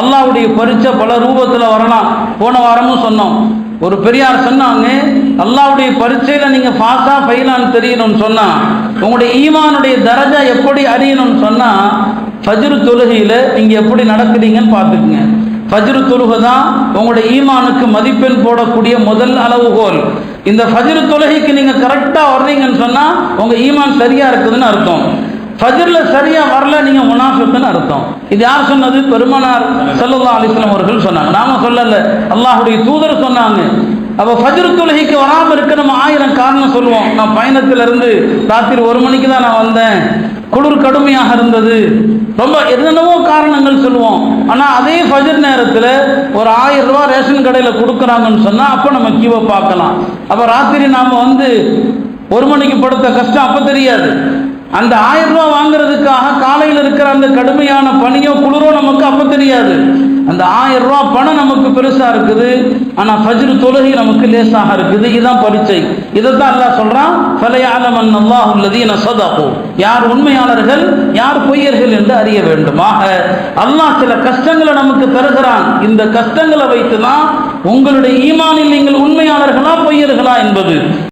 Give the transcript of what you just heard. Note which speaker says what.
Speaker 1: அல்லாவுடைய பரிச்சை பல ரூபத்தில் வரலாம். போன வாரமும் சொன்னோம். ஒரு பெரியார் சொன்னாங்க அல்லாவுடைய பரீட்சையில் நீங்கள் பாஸா ஃபெயிலான்னு தெரியணும்னு சொன்னால் உங்களுடைய ஈமானுடைய தரஜா எப்படி அறியணும்னு சொன்னால் ஃபஜ்ரு தொழுகையில் நீங்கள் எப்படி நடக்கிறீங்கன்னு பார்த்துக்குங்க. ஃபஜ்ரு தொழுகை தான் உங்களுடைய ஈமானுக்கு மதிப்பெண் போடக்கூடிய முதல் அளவுகோல். இந்த ஃபஜ்ரு தொழுகைக்கு நீங்கள் கரெக்டாக வர்றீங்கன்னு சொன்னால் உங்கள் ஈமான் சரியாக இருக்குதுன்னு அர்த்தம். ஃபஜ்ரில் சரியாக வரல நீங்கள் முனாஃபிக்குன்னு அர்த்தம். இது யார் சொன்னது? பெருமனார் ஸல்லல்லாஹு அலிஸ்லாம் அவர்கள் சொன்னாங்க. நாம சொல்லலை. அல்லாஹுடைய தூதர் சொன்னாங்க. அப்போ ஃபஜ்ரு தொழுகைக்கு வராமல் இருக்க நம்ம ஆயிரம் காரணம் சொல்லுவோம். நான் பயணத்திலிருந்து ராத்திரி ஒரு மணிக்கு தான் நான் வந்தேன். குளிர் கடுமையாக இருந்தது. ரொம்ப என்னென்னவோ காரணங்கள் சொல்லுவோம். ஆனால் அதே ஃபஜர் நேரத்தில் ஒரு ஆயிரம் ரூபா ரேஷன் கடையில் கொடுக்குறாங்கன்னு சொன்னால் அப்போ நம்ம கியூவை பார்க்கலாம். அப்போ ராத்திரி நாம் வந்து ஒரு மணிக்கு படுத்த கஷ்டம் அப்போ தெரியாது. அந்த ஆயிரம் ரூபா வாங்குறதுக்காக காலையில் இருக்கிற அந்த கடுமையான பனியோ குளிரோ நமக்கு அப்போ தெரியாது. அந்த ஆயிரம் ரூபா பணம் நமக்கு பெருசாக இருக்குது. ஆனால் ஃபஜ்ரு தொழுகை நமக்கு லேசாக இருக்குது. இதுதான் பரீட்சை. இதைத்தான் அல்லாஹ் சொல்கிறான் ஃபலையாலமன் அல்லாஹ் என சொதாப்போ யார் உண்மையாளர்கள் யார் பொய்யர்கள் என்று அறிய வேண்டுமாக. அல்லாஹ் சில கஷ்டங்களை நமக்கு தருகிறான். இந்த கஷ்டங்களை வைத்து தான் உங்களுடைய ஈமானில் நீங்கள் உண்மையாளர்களா பொய்யர்களா என்பது.